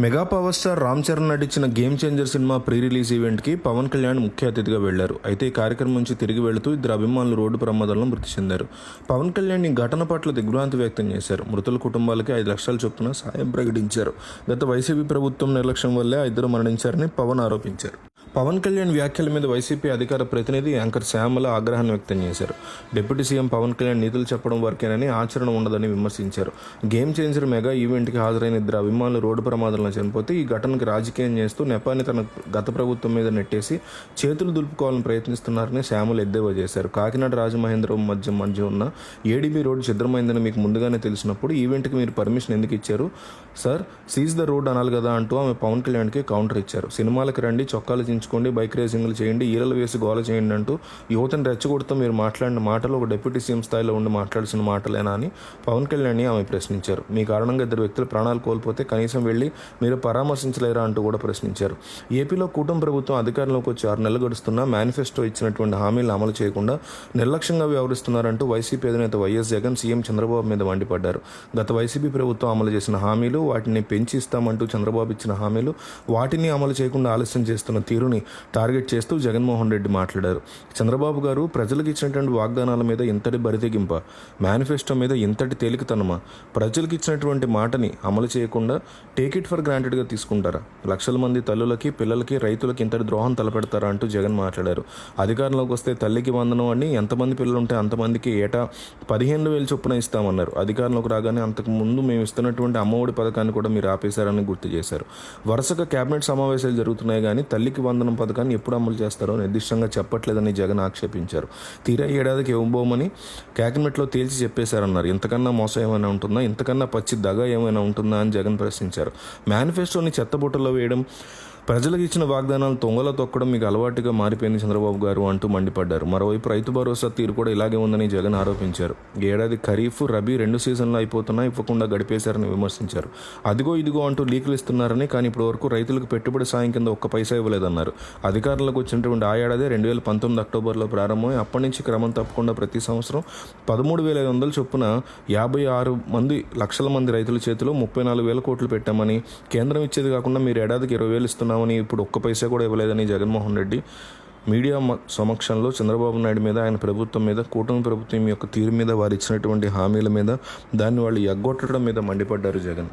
Mega power star Ram Charan నటించిన game changer cinema pre release ఈవెంట్కి పవన్ కళ్యాణ్ ముఖ్య అతిథిగా వెళ్ళారు అయితే ఈ కార్యక్రమం నుంచి తిరిగి వెళుతూ ఇద్దరు అభిమానులు రోడ్డు ప్రమాదంలో మృతి చెందారు. పవన్ కళ్యాణ్ ఈ ఘటన పట్ల దిగ్భ్రాంతి వ్యక్తం చేశారు. మృతుల కుటుంబాలకి ఐదు లక్షల చొప్పున సాయం ప్రకటించారు. గత వైసీపీ ప్రభుత్వం నిర్లక్ష్యం వల్లే ఆ ఇద్దరు మరణించారని పవన్ ఆరోపించారు. పవన్ కళ్యాణ్ వ్యాఖ్యల మీద వైసీపీ అధికార ప్రతినిధి యాంకర్ శ్యామల ఆగ్రహాన్ని వ్యక్తం చేశారు. డిప్యూటీ సీఎం పవన్ కళ్యాణ్ నిధులు చెప్పడం వరకేనని ఆచరణ ఉండదని విమర్శించారు. గేమ్ చేంజర్ మెగా ఈవెంట్కి హాజరైన ఇద్దరు అభిమానులు రోడ్డు ప్రమాదంలో చనిపోతే ఈ ఘటనకి రాజకీయం చేస్తూ నెపాన్ని తన గత ప్రభుత్వం మీద నెట్టేసి చేతులు దులుపుకోవాలని ప్రయత్నిస్తున్నారని శ్యామలు ఎద్దేవా చేశారు. కాకినాడ రాజమహేంద్రం మధ్య మధ్య ఉన్న ఏడీబీ రోడ్డు ఛిద్రమైందని మీకు ముందుగానే తెలిసినప్పుడు ఈవెంట్కి మీరు పర్మిషన్ ఎందుకు ఇచ్చారు? సార్ సీజ్ ద రోడ్ అనాలి కదా అంటూ ఆమె పవన్ కళ్యాణ్కి కౌంటర్ ఇచ్చారు. సినిమాలకు రండి చొక్కాలు చించుకోండి బైక్ రేసింగ్లు చేయండి ఈరలు వేసి గోల చేయండి అంటూ యువతను రెచ్చగొడుతూ. మీరు మాట్లాడిన మాటలు ఒక డిప్యూటీ సీఎం స్థాయిలో ఉండి మాట్లాడాల్సిన మాటలేనా అని పవన్ కళ్యాణ్ని ఆమె ప్రశ్నించారు. మీ కారణంగా ఇద్దరు వ్యక్తులు ప్రాణాలు కోల్పోతే కనీసం వెళ్ళి మీరు పరామర్శించలేరా అంటూ కూడా ప్రశ్నించారు. ఏపీలో కూటమి ప్రభుత్వం అధికారంలోకి వచ్చి ఆరు నెలలు గడుస్తున్నా మేనిఫెస్టో ఇచ్చినటువంటి హామీలను అమలు చేయకుండా నిర్లక్ష్యంగా వ్యవహరిస్తున్నారంటూ వైసీపీ అధినేత వైఎస్ జగన్ సీఎం చంద్రబాబు మీద మండిపడ్డారు. గత వైసీపీ ప్రభుత్వం అమలు చేసిన హామీలు వాటిని పెంచి ఇస్తామంటూ చంద్రబాబు ఇచ్చిన హామీలు వాటిని అమలు చేయకుండా ఆలస్యం చేస్తున్న తీరుని టార్గెట్ చేస్తూ జగన్మోహన్ రెడ్డి మాట్లాడారు. చంద్రబాబు గారు ప్రజలకు ఇచ్చినటువంటి వాగ్దానాల మీద ఇంతటి బరితెగింప మేనిఫెస్టో మీద ఇంతటి తేలికతనమా? ప్రజలకు ఇచ్చినటువంటి మాటని అమలు చేయకుండా టేక్ ఇట్ ఫర్ గ్రాంటెడ్గా తీసుకుంటారా? లక్షల మంది తల్లులకి పిల్లలకి రైతులకి ఇంతటి ద్రోహం తలపెడతారా అంటూ జగన్ మాట్లాడారు. అధికారంలోకి వస్తే తల్లికి వందనం అని ఎంతమంది పిల్లలు ఉంటే అంతమందికి ఏటా పదిహేను వేలు చొప్పున ఇస్తామన్నారు. అధికారంలోకి రాగానే అంతకు ముందు మేము ఇస్తున్నటువంటి అమ్మఒడి పథకాన్ని కూడా మీరు ఆపేశారని గుర్తు చేశారు. వరుసగా కేబినెట్ సమావేశాలు జరుగుతున్నాయి కానీ తల్లికి వందనం పథకాన్ని ఎప్పుడు అమలు చేస్తారో నిర్దిష్టంగా చెప్పట్లేదని జగన్ ఆక్షేపించారు. తీరా ఏడాదికి ఇవ్వబోమని క్యాబినెట్లో తేల్చి చెప్పేశారన్నారు. ఇంతకన్నా మోసం ఏమైనా ఉంటుందా? ఇంతకన్నా పచ్చి దగ ఏమైనా ఉంటుందా అని జగన్ ప్రశ్నించారు. మేనిఫెస్టోని చెత్తబుట్టలో వేయడం ప్రజలకు ఇచ్చిన వాగ్దానాలు తొంగలో తొక్కడం మీకు అలవాటుగా మారిపోయింది చంద్రబాబు గారు అంటూ మండిపడ్డారు. మరోవైపు రైతు భరోసా తీరు కూడా ఇలాగే ఉందని జగన్ ఆరోపించారు. ఏడాది ఖరీఫ్ రబీ రెండు సీజన్లు అయిపోతున్నా ఇవ్వకుండా గడిపేశారని విమర్శించారు. అదిగో ఇదిగో అంటూ లీకులు ఇస్తున్నారని కానీ ఇప్పటి వరకు రైతులకు పెట్టుబడి సాయం కింద ఒక్క పైసా ఇవ్వలేదన్నారు. అధికారంలోకి వచ్చినటువంటి ఆ ఏడాది రెండు వేల పంతొమ్మిది అక్టోబర్లో ప్రారంభమై అప్పటి నుంచి క్రమం తప్పకుండా ప్రతి సంవత్సరం పదమూడు వేల ఐదు వందల చొప్పున యాభై ఆరు మంది లక్షల మంది రైతుల చేతిలో ముప్పై నాలుగు వేల కోట్లు పెట్టామని కేంద్రం ఇచ్చేది కాకుండా మీరు ఏడాదికి ఇరవై వేలు ఇస్తున్నామని ఇప్పుడు ఒక్క పైసా కూడా ఇవ్వలేదని జగన్మోహన్ రెడ్డి మీడియా మ- సమక్షంలో చంద్రబాబు నాయుడు మీద ఆయన ప్రభుత్వం మీద కూటమి ప్రభుత్వం యొక్క తీరు మీద వారు ఇచ్చినటువంటి హామీల మీద దాన్ని వాళ్ళు ఎగ్గొట్టడం మీద మండిపడ్డారు జగన్.